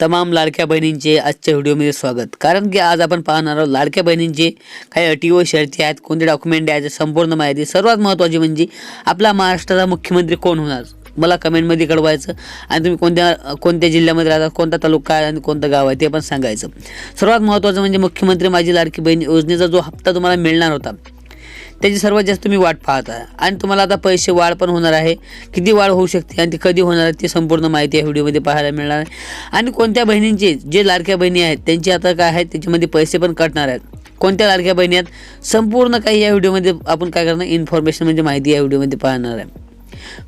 तमाम लाडक्या बहिणींचे आजच्या व्हिडिओमध्ये स्वागत. कारण की आज आपण पाहणार आहोत लाडक्या बहिणींचे काही अटी व शर्ती आहेत कोणते डॉक्युमेंट आहेत संपूर्ण माहिती. सर्वात महत्त्वाची म्हणजे आपला महाराष्ट्राचा मुख्यमंत्री कोण होणार? मला कमेंटमध्ये कळवायचं आणि तुम्ही कोणत्या कोणत्या जिल्ह्यामध्ये राहता कोणता तालुका आहे आणि कोणतं गाव आहे ते पण सांगायचं. सर्वात महत्त्वाचं म्हणजे मुख्यमंत्री माझी लाडकी बहीण योजनेचा जो हप्ता तुम्हाला मिळणार होता त्याची सर्वात जास्त तुम्ही वाट पाहत आहे. आणि तुम्हाला आता पैसे वाढ पण होणार आहे. किती वाढ होऊ शकते आणि ती कधी होणार आहे ती संपूर्ण माहिती या व्हिडिओमध्ये पाहायला मिळणार आहे. आणि कोणत्या बहिणींचे जे लाडक्या बहिणी आहेत त्यांची आता काय आहेत त्याच्यामध्ये पैसे पण कटणार आहेत. कोणत्या लाडक्या बहिणी आहेत संपूर्ण काही या व्हिडिओमध्ये आपण काय करणार इन्फॉर्मेशन म्हणजे माहिती या व्हिडिओमध्ये पाहणार आहे.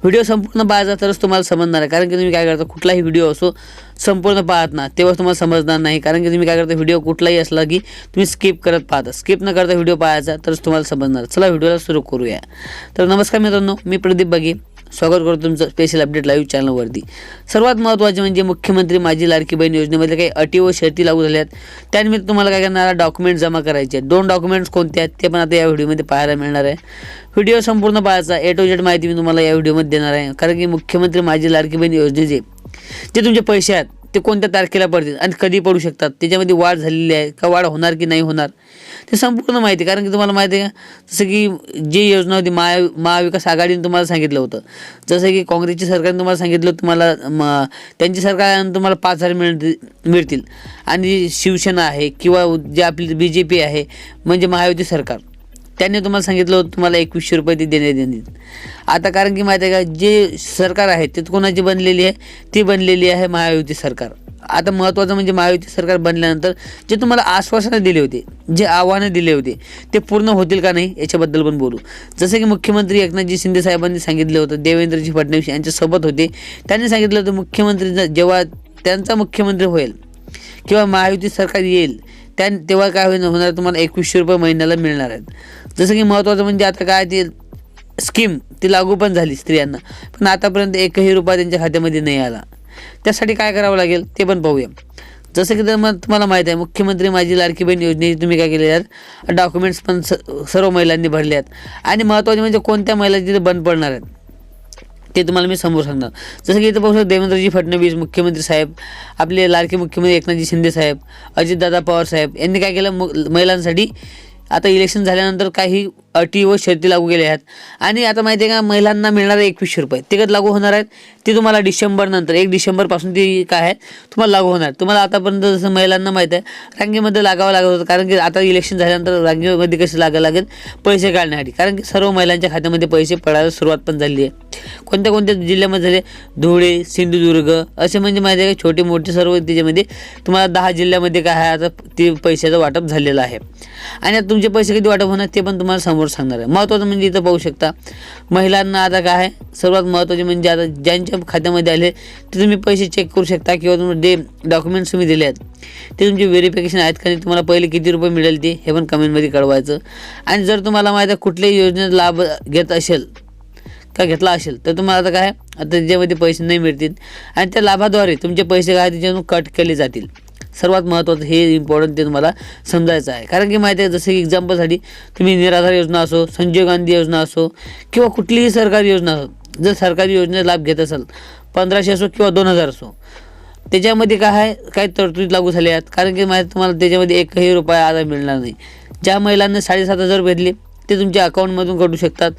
व्हिडिओ संपूर्ण पाहायचा तरच तुम्हाला समजणार आहे. कारण की तुम्ही काय करता कुठलाही व्हिडिओ असो संपूर्ण पाहत ना. तेव्हा तुम्हाला समजणार नाही. कारण की तुम्ही काय करता व्हिडिओ कुठलाही असला की तुम्ही स्किप करत पाहता. स्किप न करता व्हिडिओ पाहायचा तरच तुम्हाला समजणार. चला व्हिडिओला सुरू करूया. तर नमस्कार मित्रांनो मी प्रदीप बगे स्वागत करतो तुमचं स्पेशल अपडेट लाईव्ह चॅनलवरती सर्वात महत्त्वाचे म्हणजे मुख्यमंत्री माझी लाडकी बहीण योजनेमध्ये काही अटी व शर्ती लागू झाल्या आहेत. त्यानिमित्त तुम्हाला काय करणार डॉक्युमेंट जमा करायचे आहेत. दोन डॉक्युमेंट्स कोणते आहेत ते पण आता या व्हिडिओमध्ये पाहायला मिळणार आहे. व्हिडिओ संपूर्ण पाहायचा. ए टू जेड माहिती मी तुम्हाला या व्हिडिओमध्ये देणार आहे. कारण की मुख्यमंत्री माझी लाडकी बहीण योजनेचे जे तुमचे पैसे आहेत ते कोणत्या तारखेला पडतील आणि कधी पडू शकतात? त्याच्यामध्ये वाढ झालेली आहे का वाढ होणार की नाही होणार? ते संपूर्ण माहिती कारण की तुम्हाला माहिती आहे का? जसं की जी योजना होती महा महाविकास आघाडीने तुम्हाला सांगितलं होतं. जसं की काँग्रेसची सरकारने तुम्हाला सांगितलं तुम्हाला म त्यांची सरकार तुम्हाला पाच हजार मिळतील मिळतील. आणि शिवसेना आहे किंवा जे आपली बी जे पी आहे म्हणजे महायुती सरकार. त्यांनी तुम्हाला सांगितलं होतं तुम्हाला एकवीसशे रुपये ती देण्यात येतील आता कारण की माहिती आहे का जे सरकार आहे ते कोणाची बनलेली आहे? ती बनलेली आहे महायुती सरकार. आता महत्त्वाचं म्हणजे महायुती सरकार बनल्यानंतर जे तुम्हाला आश्वासनं दिले होते जे आव्हानं दिले होते ते पूर्ण होतील का नाही याच्याबद्दल पण बोलू. जसं की मुख्यमंत्री एकनाथजी शिंदे साहेबांनी सांगितलं होतं देवेंद्रजी फडणवीस यांच्यासोबत होते. त्यांनी सांगितलं होतं मुख्यमंत्री जेव्हा त्यांचा मुख्यमंत्री होईल किंवा महायुती सरकार येईल त्या तेव्हा काय होईल होणार तुम्हाला एकवीसशे रुपये महिन्याला मिळणार आहेत. जसं की महत्त्वाचं म्हणजे आता काय ती स्कीम ती लागू पण झाली स्त्रियांना. पण आतापर्यंत एकही रुपया त्यांच्या खात्यामध्ये नाही आला. त्यासाठी काय करावं लागेल ते पण पाहूया. जसं की तर मग तुम्हाला माहीत आहे मुख्यमंत्री माझी लाडकी बहीण योजनेची तुम्ही काय केलेले आहेत? डॉक्युमेंट्स पण स सर्व महिलांनी भरले आहेत. आणि महत्त्वाचे म्हणजे कोणत्या महिला तिथे बंद पडणार आहेत? ते तुम्हाला मी समोर सांगणार. जसं की इथं पाहू शकतो देवेंद्रजी फडणवीस मुख्यमंत्री साहेब आपले लाडके मुख्यमंत्री एकनाथजी शिंदे साहेब अजितदादा पवार साहेब यांनी काय केलं? मु महिलांसाठी आता इलेक्शन झाल्यानंतर काही अटी व शर्ती लागू केल्या आहेत. आणि आता माहिती आहे का महिलांना मिळणारे एकवीसशे रुपये ते कधी लागू होणार आहेत? ते तुम्हाला डिसेंबरनंतर एक डिसेंबरपासून ती काय आहे तुम्हाला लागू होणार तुम्हाला आतापर्यंत जसं महिलांना माहीत आहे रांगेमध्ये लागावं लागत होतं कारण की आता इलेक्शन झाल्यानंतर रांगेमध्ये कसे लागावं लागेल? पैसे काढण्यासाठी. कारण की सर्व महिलांच्या खात्यामध्ये पैसे पडायला सुरुवात पण झाली आहे. कोणत्या कोणत्या जिल्ह्यामध्ये झाले? धुळे सिंधुदुर्ग असे म्हणजे माहिती आहे का छोटे मोठे सर्व त्याच्यामध्ये तुम्हाला दहा जिल्ह्यामध्ये काय आहे? आता ते पैशाचं वाटप झालेलं आहे. आणि आता तुमचे पैसे कधी वाटप होणार ते पण तुम्हाला समोर सांगणार आहे. महत्त्वाचं म्हणजे इथं पाहू शकता महिलांना आता काय आहे? सर्वात महत्त्वाचे म्हणजे आता ज्यांच्या खात्यामध्ये आले ते तुम्ही पैसे चेक करू शकता किंवा तुम्ही जे डॉक्युमेंट्स तुम्ही दिले आहेत ते तुमचे व्हेरिफिकेशन आहेत का नाही? तुम्हाला पहिले किती रुपये मिळेल ते हे पण कमेंटमध्ये कळवायचं. आणि जर तुम्हाला माहीत आहे कुठल्याही योजनेत लाभ घेत असेल का घेतला असेल तर तुम्हाला आता काय आता त्याच्यामध्ये पैसे नाही मिळतील. आणि त्या लाभाद्वारे तुमचे पैसे काय त्याच्यातून कट केले जातील. सर्वात महत्त्वाचं हे इम्पॉर्टंट ते तुम्हाला समजायचं आहे. कारण की माहिती आहे जसं की एक्झाम्पलसाठी तुम्ही निराधार योजना असो संजय गांधी योजना असो किंवा कुठलीही सरकारी योजना असो जर सरकारी योजनेचा लाभ घेत असाल पंधराशे असो किंवा दोन हजार असो त्याच्यामध्ये काय आहे काही तरतुदी लागू झाल्या आहेत. कारण की माहिती तुम्हाला त्याच्यामध्ये एकही रुपया आता मिळणार नाही. ज्या महिलांना साडेसात हजार भेटले ते तुमच्या अकाउंटमधून कटू शकतात.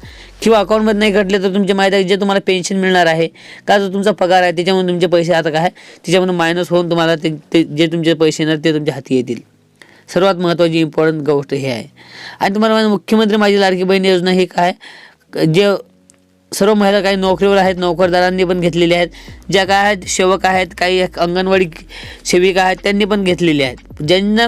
किंवा अकाउंटमध्ये नाही कटले तर तुमचे माहीत आहे जे तुम्हाला पेन्शन मिळणार आहे का जो तुमचा पगार आहे त्याच्यामधून तुमचे पैसे आता काय आहे, त्याच्यामधून मायनस होऊन तुम्हाला ते ते जे तुमचे पैसे येणार ते तुमच्या हाती येतील. सर्वात महत्त्वाची इम्पॉर्टंट गोष्ट हे आहे. आणि तुम्हाला माहिती मुख्यमंत्री माझी लाडकी बहीण योजना हे काय? जे सर्व महिला काही नोकरीवर आहेत नोकरदारांनी पण घेतलेले आहेत ज्या काय आहेत सेवक आहेत काही अंगणवाडी सेविका आहेत त्यांनी पण घेतलेले आहेत. ज्यांना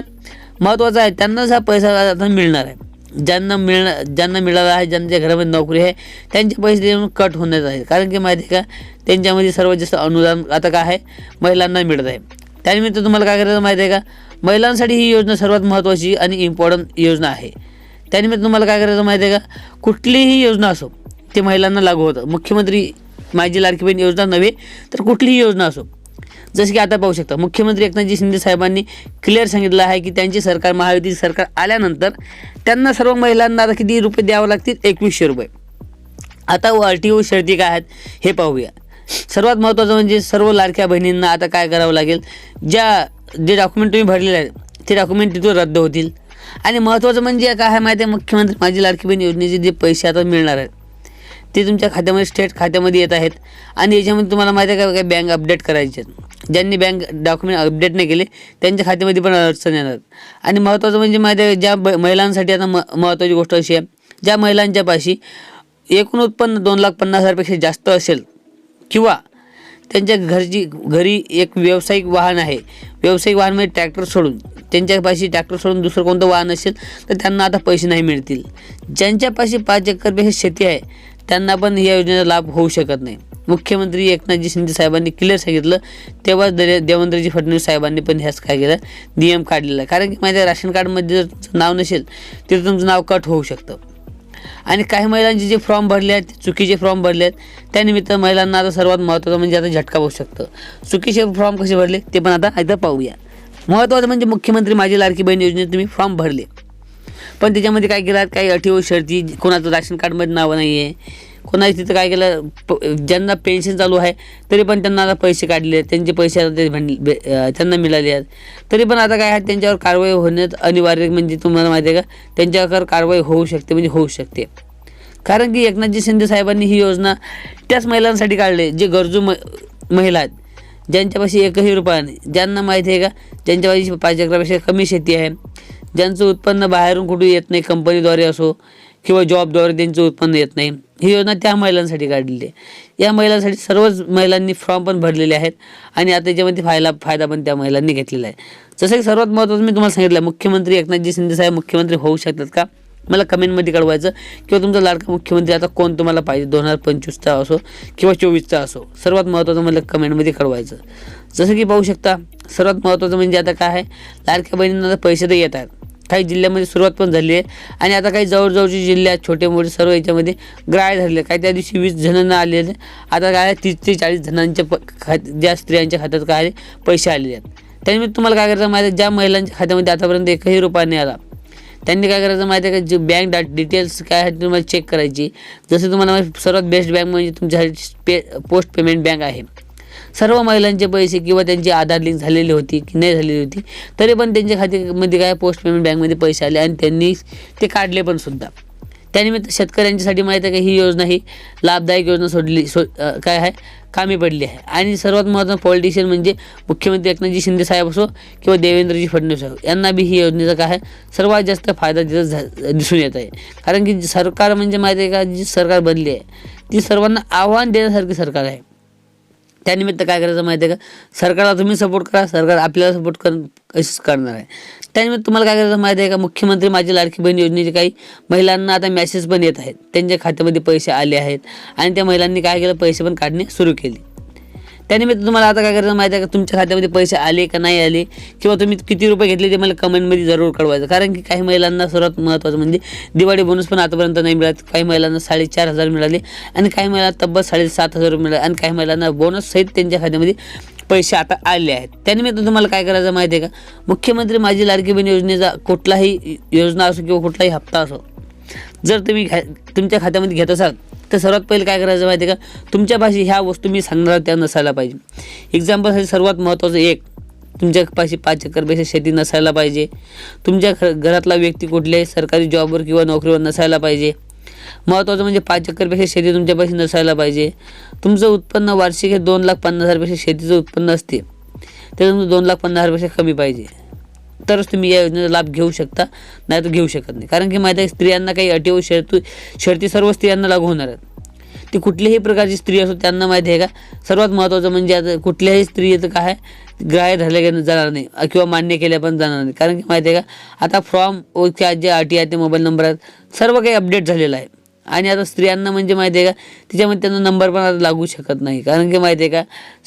महत्त्वाचं आहे त्यांनाच हा पैसा आता मिळणार आहे. ज्यांना मिळणार ज्यांना मिळाला आहे ज्यांच्या घरामध्ये नोकरी आहे त्यांचे पैसे देऊन कट होण्यात आहे कारण की माहिती आहे का त्यांच्यामध्ये सर्वात जास्त अनुदान आता काय आहे? महिलांना मिळत आहे. त्यानिमित्त तुम्हाला काय करायचं माहिती आहे का? महिलांसाठी ही योजना सर्वात महत्त्वाची आणि इम्पॉर्टंट योजना आहे. त्यानिमित्त तुम्हाला काय करायचं माहिती आहे का? कुठलीही योजना असो ते महिलांना लागू होतं. मुख्यमंत्री माझी लाडकी बहीण योजना नव्हे तर कुठलीही योजना असो जसं की आता पाहू शकता मुख्यमंत्री एकनाथजी शिंदे साहेबांनी क्लिअर सांगितलं आहे की त्यांची सरकार महायुती सरकार आल्यानंतर त्यांना सर्व महिलांना आता किती रुपये द्यावे लागतील? एकवीसशे रुपये. आता व टी ओ शर्ती काय आहेत हे पाहूया. सर्वात महत्त्वाचं म्हणजे सर्व लाडक्या बहिणींना आता काय करावं लागेल? ज्या जे डॉक्युमेंट तुम्ही भरलेले आहेत ते डॉक्युमेंट तिथून रद्द होतील. आणि महत्त्वाचं म्हणजे काय आहे माहिती आहे? मुख्यमंत्री माझी लाडकी बहीण योजनेचे जे पैसे आता मिळणार आहेत ते तुमच्या खात्यामध्ये स्टेट खात्यामध्ये येत आहेत. आणि याच्यामध्ये तुम्हाला माहिती आहे का काय बँक अपडेट करायचे आहेत. ज्यांनी बँक डॉक्युमेंट अपडेट नाही केले त्यांच्या खात्यामध्ये पण अडचण येणार आणि महत्त्वाचं म्हणजे माहिती आहे ज्या ब महिलांसाठी आता म महत्त्वाची गोष्ट अशी आहे ज्या महिलांच्या पाशी एकूण उत्पन्न दोन लाख पन्नास हजारपेक्षा जास्त असेल किंवा त्यांच्या घरची घरी एक व्यावसायिक वाहन आहे व्यावसायिक वाहन म्हणजे ट्रॅक्टर सोडून त्यांच्यापाशी ट्रॅक्टर सोडून दुसरं कोणतं वाहन असेल तर त्यांना आता पैसे नाही मिळतील. ज्यांच्यापाशी पाच एकरपेक्षा शेती आहे त्यांना पण या योजनेचा लाभ होऊ शकत नाही. मुख्यमंत्री एकनाथजी शिंदे साहेबांनी क्लिअर सांगितलं तेव्हा दे देवेंद्रजी फडणवीस साहेबांनी पण ह्याच काय केलं नियम काढलेला. आहे कारण की माझ्या राशन कार्डमध्ये जर नाव नसेल तर तुमचं नाव कट होऊ शकतं. आणि काही महिलांचे जे फॉर्म भरले आहेत चुकीचे फॉर्म भरले आहेत त्यानिमित्त महिलांना आता सर्वात महत्त्वाचं म्हणजे आता झटका बसू शकतं. चुकीचे फॉर्म कसे भरले ते पण आता एकदा पाहूया. महत्त्वाचं म्हणजे मुख्यमंत्री माझी लाडकी बहीण योजनेत तुम्ही फॉर्म भरले. पण त्याच्यामध्ये काय केलं काही अटी व शर्ती कोणाचं राशन कार्डमध्ये नावं नाही आहे कोणाचं तिथं काय केलं प ज्यांना पेन्शन चालू आहे तरी पण त्यांना आता पैसे काढले आहेत. त्यांचे पैसे आता ते भंड त्यांना मिळाले आहेत. तरी पण आता काय आहे त्यांच्यावर कारवाई होण्यात अनिवार्य म्हणजे तुम्हाला माहिती आहे का त्यांच्यावर कारवाई होऊ शकते म्हणजे होऊ शकते. कारण की एकनाथजी शिंदे साहेबांनी ही योजना त्याच महिलांसाठी काढली जे गरजू म महिला आहेत. ज्यांच्यापाशी एकही रुपया नाही. ज्यांना माहिती आहे का ज्यांच्यापाशी पाच एकरापेक्षा कमी शेती आहे ज्यांचं उत्पन्न बाहेरून कुठे येत नाही कंपनीद्वारे असो किंवा जॉबद्वारे त्यांचं उत्पन्न येत नाही ही योजना त्या महिलांसाठी काढलेली आहे. या महिलांसाठी सर्वच महिलांनी फॉर्म पण भरलेले आहेत आणि आता त्याच्यामध्ये फायदा फायदा पण त्या महिलांनी घेतलेला आहे. जसं की सर्वात महत्त्वाचं मी तुम्हाला सांगितलं मुख्यमंत्री एकनाथजी शिंदे साहेब मुख्यमंत्री होऊ शकतात का? मला कमेंटमध्ये कळवायचं किंवा तुमचा लाडका मुख्यमंत्री आता कोण तुम्हाला पाहिजे दोन हजार पंचवीसचा असो किंवा चोवीसचा असो? सर्वात महत्त्वाचं मला कमेंटमध्ये कळवायचं. जसं की पाहू शकता सर्वात महत्त्वाचं म्हणजे आता काय आहे? लाडक्या बहिणींना आता पैसे तर येत आहेत. काही जिल्ह्यामध्ये सुरुवात पण झाली आहे. आणि आता काही जवळजवळचे जिल्ह्यात छोटे मोठे सर्व याच्यामध्ये ग्राह्य धरले. काही त्या दिवशी वीस जणांना आलेले. आता काय तीस ते चाळीस जणांच्या प खात ज्या स्त्रियांच्या खात्यात काय पैसे आलेले आहेत. त्यानिमित्त तुम्हाला काय करायचं माहिती आहे? ज्या महिलांच्या खात्यामध्ये आतापर्यंत एकही रुपया नाही आला त्यांनी काय करायचं माहिती आहे का? जे बँक डा डिटेल्स काय आहे तुम्हाला चेक करायची. जसं तुम्हाला सर्वात बेस्ट बँक म्हणजे तुमच्यासाठी पे पोस्ट पेमेंट बँक आहे. सर्व महिलांचे पैसे किंवा त्यांची आधार लिंक झालेली होती की नाही झालेली होती तरी पण त्यांच्या खात्यामध्ये काय पोस्ट पेमेंट बँकमध्ये पैसे आले आणि त्यांनी ते काढले पण सुद्धा. त्यानिमित्त शेतकऱ्यांच्यासाठी माहिती आहे का ही योजना ही लाभदायक योजना सोडली सो काय आहे? कामी पडली आहे. आणि सर्वात महत्त्वाचं पॉलिटिशियन म्हणजे मुख्यमंत्री एकनाथजी शिंदे साहेब असो किंवा देवेंद्रजी फडणवीस साहेब यांना बी ही योजनेचा काय आहे? सर्वात जास्त फायदा तिथं झा दिसून येत आहे. कारण की सरकार म्हणजे माहिती आहे का जी सरकार बनली आहे ती सर्वांना आव्हान देण्यासारखी सरकार आहे. त्यानिमित्त काय करायचं माहिती आहे का? सरकारला तुम्ही सपोर्ट करा सरकार आपल्याला सपोर्ट कर कशीच करणार आहे. त्यानिमित्त तुम्हाला काय करायचं माहिती आहे का? मुख्यमंत्री माझी लाडकी बहीण योजनेचे काही महिलांना आता मेसेज पण येत आहेत. त्यांच्या खात्यामध्ये पैसे आले आहेत. आणि त्या महिलांनी काय केलं? पैसे पण काढणे सुरू केले. त्यानिमित्त तुम्हाला आता काय करायचं माहिती आहे का? तुमच्या खात्यामध्ये पैसे आले का नाही आले? किंवा तुम्ही किती रुपये घेतले ते मला कमेंटमध्ये जरूर कळवायचं. कारण की काही महिलांना सर्वात महत्त्वाचं म्हणजे दिवाळी बोनस पण आतापर्यंत नाही मिळत. काही महिलांना साडेचार हजार मिळाले आणि काही महिलांना तब्बल साडेसात हजार रुपये मिळाले. आणि काही महिलांना बोनस सहित त्यांच्या खात्यामध्ये पैसे आता आले आहेत. त्यानिमित्त तुम्हाला काय करायचं माहिती आहे का? मुख्यमंत्री माझी लाडकी बहीण योजनेचा कुठलाही योजना असो किंवा कुठलाही हप्ता असो जर तुम्ही घ्या तुमच्या खात्यामध्ये घेत असाल तर सर्वात पहिले काय करायचं माहिती आहे का? तुमच्या पाशी ह्या वस्तू मी सांगणार त्या नसायला पाहिजे. एक्झाम्पलसाठी सर्वात महत्त्वाचं एक तुमच्या पाशी पाच एकरपेक्षा शेती नसायला पाहिजे. तुमच्या घर घरातला व्यक्ती कुठल्याही सरकारी जॉबवर किंवा नोकरीवर नसायला पाहिजे. महत्त्वाचं म्हणजे पाच एकरपेक्षा शेती तुमच्यापाशी नसायला पाहिजे. तुमचं उत्पन्न वार्षिक हे दोन लाख पन्नास हजारपेक्षा शेतीचं उत्पन्न असते. ते तुमचं दोन लाख पन्नास हजारपेक्षा कमी पाहिजे. तरच तुम्ही या योजनेचा लाभ घेऊ शकता नाही तर घेऊ शकत नाही. कारण की माहिती आहे स्त्रियांना काही अटी व शर्ती शर्ती सर्व स्त्रियांना लागू होणार आहेत. ती कुठल्याही प्रकारची स्त्री असो त्यांना माहिती आहे का सर्वात महत्त्वाचं म्हणजे आता कुठल्याही स्त्रीचं काय आहे ग्राह्य धरल्या गेलं जाणार नाही किंवा मान्य केल्या पण जाणार नाही. कारण की माहिती आहे का आता फॉर्म व त्या जे अटी आहेत ते मोबाईल नंबर आहेत सर्व काही अपडेट झालेलं आहे. आणि आता स्त्रियांना म्हणजे माहिती आहे का तिच्यामध्ये त्यांना नंबर पण आता लागू शकत नाही. कारण की माहिती आहे का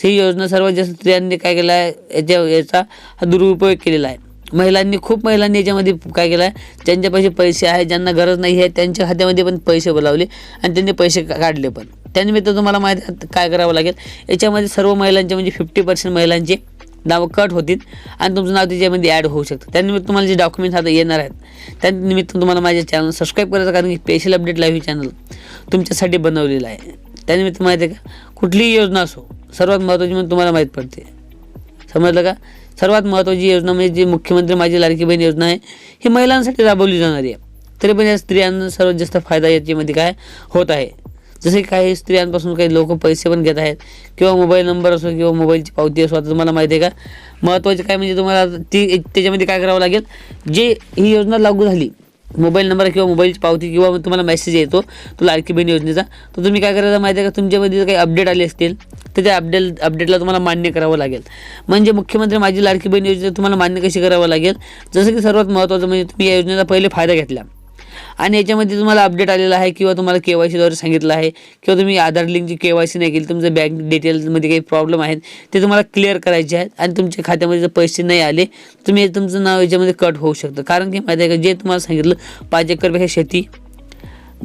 ही योजना सर्वात जास्त स्त्रियांनी काय केलं आहे याच्या याचा हा दुरुपयोग केलेला आहे. महिलांनी खूप महिलांनी याच्यामध्ये काय केलं आहे ज्यांच्यापाशी पैसे आहे ज्यांना गरज नाही आहे त्यांच्या खात्यामध्ये पण पैसे बोलावले आणि त्यांनी पैसे का- काढले पण. त्यानिमित्त तुम्हाला माहिती काय करावं लागेल? याच्यामध्ये सर्व महिलांचे म्हणजे फिफ्टी पर्सेंट महिलांचे नावं कट होतील आणि तुमचं नाव त्याच्यामध्ये ॲड होऊ शकतं. त्यानिमित्त तुम्हाला जे डॉक्युमेंट्स आता येणार आहेत त्यानिमित्त तुम्हाला माझ्या चॅनल सबस्क्राईब करायचं कारण की स्पेशल अपडेट लाईव्ह चॅनल तुमच्यासाठी बनवलेलं आहे. त्यानिमित्त माहिती आहे का? कुठलीही योजना असो सर्वात महत्त्वाची म्हणून तुम्हाला माहीत पडते. समजलं का? सर्वात महत्त्वाची योजना म्हणजे जी मुख्यमंत्री माझी लाडकी बहीण योजना आहे ही महिलांसाठी राबवली जाणारी आहे. तरी पण या स्त्रियांना सर्वात जास्त फायदा याच्यामध्ये काय होत आहे? जसे काही स्त्रियांपासून काही लोक पैसे पण घेत आहेत किंवा मोबाईल नंबर असो किंवा मोबाईलची पावती असो आता तुम्हाला माहिती आहे का? महत्त्वाचे काय म्हणजे तुम्हाला ती त्याच्यामध्ये काय करावं लागेल? जे ही योजना लागू झाली मोबाईल नंबर किंवा मोबाईलची पावती किंवा मग तुम्हाला मेसेज येतो तो लाडकी बहीण योजनेचा. तर तुम्ही काय करायचं माहिती आहे का? तुमच्यामध्ये जर काही अपडेट आले असतील तर त्या अपडेट अपडेटला तुम्हाला मान्य करावं लागेल. म्हणजे मुख्यमंत्री माझी लाडकी बहीण योजना तुम्हाला मान्य कशी करावं लागेल? जसं की सर्वात महत्त्वाचं म्हणजे तुम्ही या योजनेचा पहिले फायदा घेतला. आणि याच्यामध्ये तुम्हाला अपडेट आलेला आहे किंवा तुम्हाला के वाय सीद्वारे सांगितलं आहे किंवा तुम्ही आधार लिंकची के वाय सी नाही केली तुमचं बँक डिटेल्समध्ये काही प्रॉब्लेम आहेत ते तुम्हाला क्लिअर करायचे आहेत आणि तुमच्या खात्यामध्ये जर पैसे नाही आले तुम्ही तुमचं नाव याच्यामध्ये कट होऊ शकतं. कारण की माहिती आहे का जे तुम्हाला सांगितलं पाच एकरपेक्षा शेती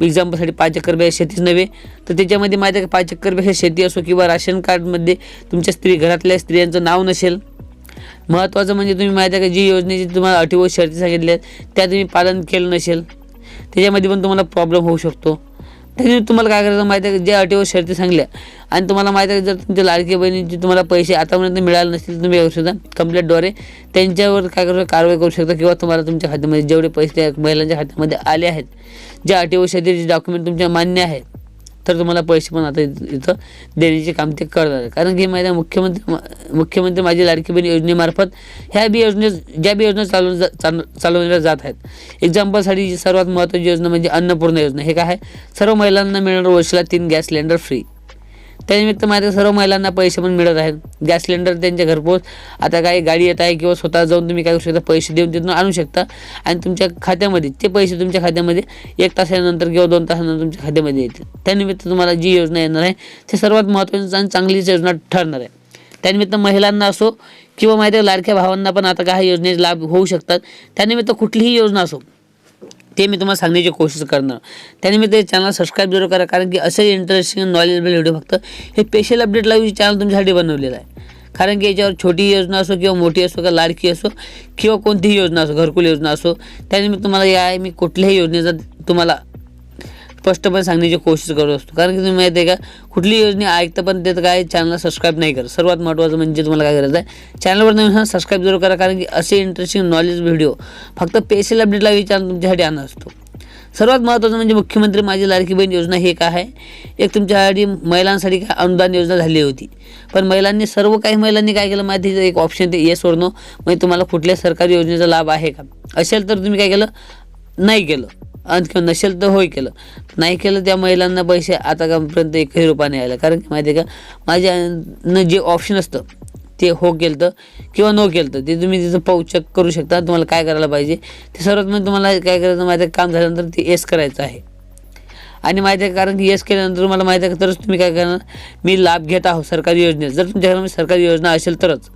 एक्झाम्पलसाठी पाच एकरपेक्षा शेतीच नव्हे तर त्याच्यामध्ये माहिती आहे का पाच एकरपेक्षा शेती असो किंवा राशन कार्डमध्ये तुमच्या स्त्री घरातल्या स्त्रियांचं नाव नसेल. महत्त्वाचं म्हणजे तुम्ही माहिती आहे का जी योजनेची तुम्हाला अटी व शर्ती सांगितल्या आहेत त्या तुम्ही पालन केलं नसेल. त्याच्यामध्ये पण तुम्हाला प्रॉब्लेम होऊ शकतो. त्याच्यामुळे तुम्हाला काय करायचं माहिती आहे का? ज्या अटीवर शर्ती सांगल्या आणि तुम्हाला माहिती आहे का जर तुमच्या लाडकी बहिणीचे तुम्हाला पैसे आतापर्यंत मिळाले नसतील तुम्ही करू शकता कंप्लेंटद्वारे त्यांच्यावर काय करू कारवाई करू शकता किंवा तुम्हाला तुमच्या खात्यामध्ये जेवढे पैसे महिलांच्या खात्यामध्ये आले आहेत ज्या अटीवर शर्तीचे डॉक्युमेंट तुमच्या मान्य आहेत तर तुम्हाला पैसे पण आता इथं देण्याचे काम ते करणार आहे कारण की माहिती मुख्यमंत्री मुख्यमंत्री माझी लाडकी बहीण योजनेमार्फत ह्या बी योजने ज्या बी योजना चालव जा चाल चालवल्या जात आहेत. एक्झाम्पलसाठी जी सर्वात महत्त्वाची योजना म्हणजे अन्नपूर्णा योजना. हे काय आहे? सर्व महिलांना मिळणार वर्षाला तीन गॅस सिलेंडर फ्री त्यानिमित्त माझ्या सर्व महिलांना पैसे पण मिळत आहेत. गॅस सिलेंडर त्यांच्या घरपोच. आता काही गाडी येत आहे किंवा स्वतः जाऊन तुम्ही काय करू शकता पैसे देऊन तिथून आणू शकता. आणि तुमच्या खात्यामध्ये ते पैसे तुमच्या खात्यामध्ये एक तासानंतर किंवा दोन तासानंतर तुमच्या खात्यामध्ये येतील. त्यानिमित्त तुम्हाला जी योजना येणार आहे ते सर्वात महत्त्वाची आणि चांगलीच योजना ठरणार आहे. त्यानिमित्त महिलांना असो किंवा माहिती आहे लाडक्या भावांना पण आता काही योजनेचे लाभ होऊ शकतात. त्यानिमित्त कुठलीही योजना असो ते मी तुम्हाला सांगण्याची कोशिश करणार. त्यानिमित्त ते चॅनल सबस्क्राईब जरूर करा कारण की असे इंटरेस्टिंग नॉलेजेबल व्हिडिओ फक्त हे स्पेशल अपडेट लावून चॅनल तुमच्यासाठी बनवलेलं आहे. कारण की याच्यावर छोटी योजना असो किंवा मोठी असो किंवा लाडकी असो किंवा कोणतीही योजना असो घरकुल योजना असो त्यानिमित्त तुम्हाला या आहे मी कुठल्याही योजनेचा तुम्हाला स्पष्टपणे सांगण्याची कोशिश करत असतो. कारण की तुम्ही माहिती आहे का कुठली योजना ऐकतं पण त्यात काय चॅनलला सबस्क्राईब नाही करत. सर्वात महत्त्वाचं म्हणजे तुम्हाला काय करायचं आहे चॅनलवर नवीन सबस्क्राईब जरूर करा. कारण की असे इंटरेस्टिंग नॉलेज व्हिडिओ फक्त स्पेशल अपडेटला विचार तुमच्यासाठी आणत असतो. सर्वात महत्त्वाचं म्हणजे मुख्यमंत्री माझी लाडकी बहीण योजना हे काय आहे. एक तुमच्यासाठी महिलांसाठी काय अनुदान योजना झाली होती. पण महिलांनी सर्व काही महिलांनी काय केलं माहिती एक ऑप्शन ते येस नो म्हणजे तुम्हाला कुठल्या सरकारी योजनेचा लाभ आहे का? असेल तर तुम्ही काय केलं? नाही केलं. आणि किंवा नसेल तर होय केलं. नाही केलं त्या महिलांना पैसे आता कामपर्यंत एकही रुपयाने नाही आला. कारण की माहिती आहे का माझ्या न जे ऑप्शन असतं ते हो केलं तर किंवा नो केलं तर ते तुम्ही तिथं पाहू चेक करू शकता तुम्हाला काय करायला पाहिजे. ते सर्वात म्हणजे तुम्हाला काय करायचं माहिती काम झाल्यानंतर ते एस करायचं आहे. आणि माहिती आहे कारण की येस केल्यानंतर तुम्हाला माहिती आहे का? तरच तुम्ही काय करणार? मी लाभ घेत आहो सरकारी योजनेत. जर तुमच्याकडे सरकारी योजना असेल तरच.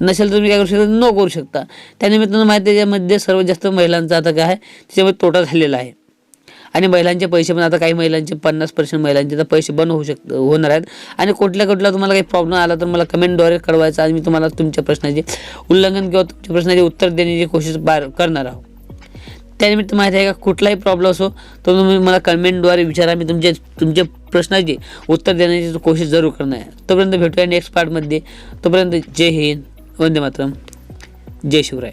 नसेल तर तुम्ही काय करू शकता? नो करू शकता. त्यानिमित्तानं माहिती आहे त्याच्यामध्ये सर्वात जास्त महिलांचा आता काय आहे? त्याच्यामध्ये तोटा झालेला आहे. आणि महिलांचे पैसे पण आता काही महिलांचे पन्नास पर्सेंट महिलांचे तर पैसे बंद होऊ शक होणार आहेत. आणि कुठल्या कुठला तुम्हाला काही प्रॉब्लेम आला तर मला कमेंटद्वारे कळवायचा आणि मी तुम्हाला तुमच्या प्रश्नाचे उल्लंघन किंवा तुमच्या प्रश्नाचे उत्तर देण्याची कोशिश बार करणार आहोत. त्यानिमित्त माहिती आहे का कुठलाही प्रॉब्लेम असो तर तुम्ही मला कमेंटद्वारे विचारा. मी तुमचे तुमच्या प्रश्नाचे उत्तर देण्याची कोशिश जरूर करणार आहे. तोपर्यंत भेटूया नेक्स्ट पार्टमध्ये तोपर्यंत जय हिंद. वंदे मातरम. जय शिवराय.